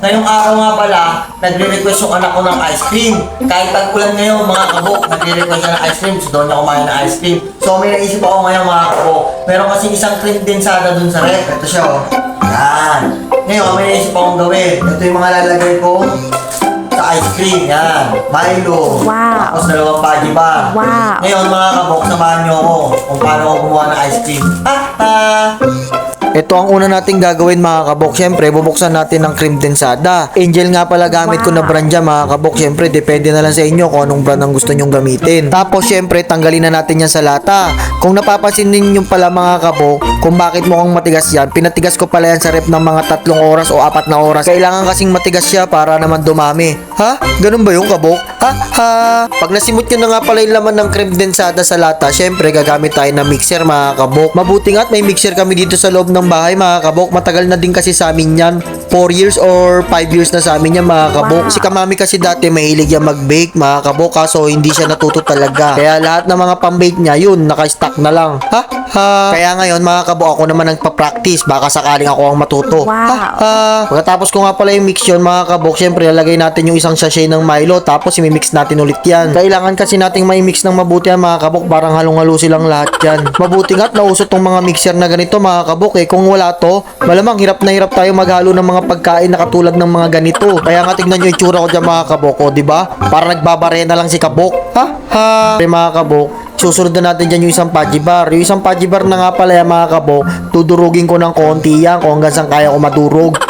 ngayong araw nga pala, nagre-request yung anak ko ng ice cream. Kahit tag-ulan ngayon, mga kabok, nagre-request siya ng ice cream. So, doon niya kumain ng ice cream. So, may naisip ako ngayon, mga kabok. Meron kasi isang cream densada dun sa rep. Ito siya, oh. Yan. Ngayon, may naisip akong gawin. Ito yung mga lalagay ko sa ice cream. Yan. Milo. Wow. Tapos dalawang paji bar. Wow. Ngayon, mga kabok, samahan niyo ako kung paano ako gumawa ng ice cream. Ha, ha. Ito ang una nating gagawin mga kabok. Siyempre, bubuksan natin ng cream densada. Angel nga pala gamit ko na brand dyan mga kabok. Siyempre, depende na lang sa inyo kung anong brand ang gusto nyong gamitin. Tapos, siyempre, tanggalin na natin yan sa lata. Kung napapansin ninyo pala mga kabok, kung bakit mukhang matigas yan, pinatigas ko pala yan sa rep ng mga tatlong oras o apat na oras. Kailangan kasing matigas siya para naman dumami. Ha? Ganun ba yung kabok? Ha? Ha? Pag nasimot nyo na nga pala yung laman ng cream densada sa lata, syempre gagamit tayo ng mixer mga kabok. Mabuti nga at may mixer kami dito sa loob ng bahay mga kabok. Matagal na din kasi sa amin yan. 4 years or 5 years na sa amin yan mga kabok. Si kamami kasi dati mahilig yan mag-bake mga kabok kaso hindi siya natuto talaga. Kaya lahat ng mga pang-bake niya yun, naka-stock na lang. Ha? Ha? Kaya ngayon mga kabok ako naman nagpa-practice. Baka sakaling ako ang matuto. Wow. Ha? Ah, pagkatapos ko nga pala yung mix yun, mga kabok, syempre lalagay natin yung isang sachet ng Milo, tapos imimix natin ulit yan. Kailangan kasi nating may mix ng mabuti yan, mga kabok, parang halong-halo silang lahat yan. Mabuti nga't nausot tong mga mixer na ganito, mga kabok, eh. Kung wala to, malamang hirap na hirap tayo maghalo ng mga pagkain na katulad ng mga ganito. Kaya nga tignan nyo yung tsura ko dyan, mga kabok, o, di ba? Para nagbabarena lang si kabok. Ha? Ha? Eh, mga kabok, susunod na natin dyan yung isang paji bar. Yung isang paji bar na nga pala yan mga kabok, tudurugin ko ng konti yan kung hanggang saan kaya ko madurog.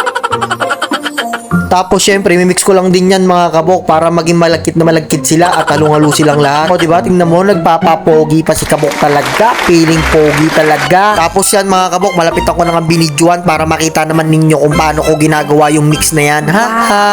Tapos syempre, mimix ko lang din yan mga kabok para maging malagkit na malagkit sila at halong-halo silang lahat. O diba, tingnan mo, nagpapapogi pa si kabok talaga. Feeling pogi talaga. Tapos yan mga kabok, malapit ako na nga binidyoan para makita naman ninyo kung paano ko ginagawa yung mix na yan. Ha ha.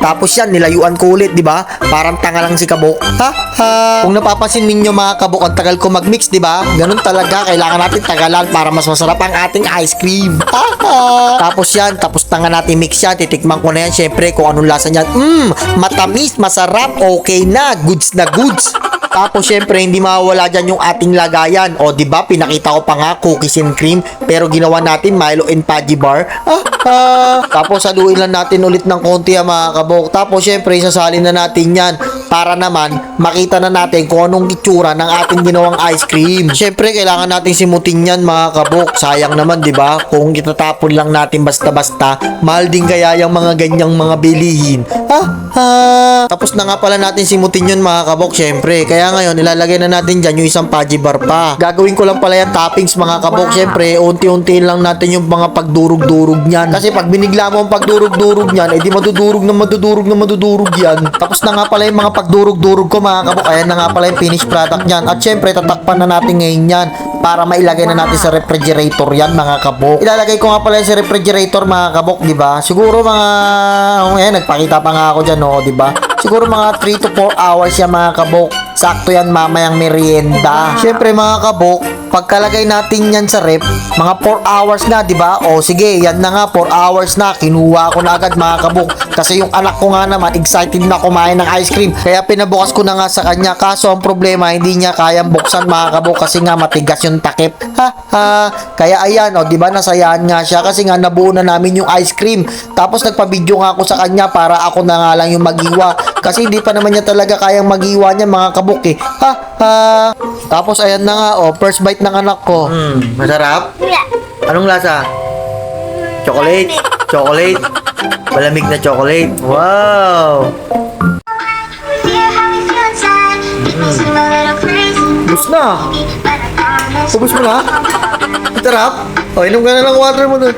Tapos yan, nilayuan ko ulit, di ba? Parang tanga lang si kabok. Ha ha. Kung napapansin ninyo mga kabok, ang tagal ko mag-mix, di ba? Ganun talaga, kailangan natin tagalan para mas masarap ang ating ice cream. Ha ha. Tapos yan, tapos tanga natin mix yan, titikman ko na yan, syempre kung anong lasa niyan. Mmm, matamis, masarap, okay na, goods na goods. Tapos syempre hindi mawawala dyan yung ating lagayan. O di ba pinakita ko pa nga cookies and cream pero ginawa natin Milo and Paji bar. Ah, ah. Tapos haluin lang natin ulit ng konti ah, mga kabok. Tapos syempre isasalin na natin yan para naman makita na natin kung anong itsura ng ating ginawang ice cream. Syempre kailangan natin simutin yan mga kabok. Sayang naman di ba? Kung itatapon lang natin basta-basta, mahal din kaya yung mga ganyang mga bilihin. Ha? Ha? Tapos na nga pala natin simutin yun mga kabok syempre. Kaya ngayon ilalagay na natin dyan yung isang paji bar pa. Gagawin ko lang pala yung toppings mga kabok Wow. syempre. Unti-unti lang natin yung mga pagdurog-durog niyan. Kasi pag binigla mo ang pagdurog-durog niyan, edi madudurog na madudurog na madudurog yan. Tapos na nga pala yung mga pagdurog-durog ko mga kabok. Ayan na nga pala yung finished product niyan. At syempre tatakpan na natin ngayon yan para mailagay na natin sa refrigerator yan mga kabok. Ilalagay ko nga pala yan sa refrigerator mga kabok, di ba? Siguro mga, oh, eh, nagpakita pa nga ako dyan, oh, di ba? Siguro mga 3 to 4 hours yan mga kabok. Sakto yan mamayang merienda. Syempre mga kabok, pagkalagay natin yan sa rep, mga 4 hours na, di ba? O sige, yan na nga, 4 hours na. Kinuha ko na agad mga kabok. Kasi yung anak ko nga naman, excited na kumain ng ice cream. Kaya pinabukas ko na nga sa kanya. Kaso ang problema, hindi niya kayang buksan mga kabok kasi nga matigas yung takip. Ha ha. Kaya ayan, o, di ba nasayaan nga siya kasi nga nabuo na namin yung ice cream. Tapos nagpa-video nga ako sa kanya para ako na nga lang yung magiwa. Kasi hindi pa naman niya talaga kayang magiwa niya mga kabok eh. Ha ha. Tapos ayan na nga, oh, first bite ng anak ko. Hmm, masarap? Anong lasa? Chocolate? Chocolate? Malamig na chocolate. Wow! Ubus na! Ubus mo na? Sarap? O, inom ka na ng water mo dun.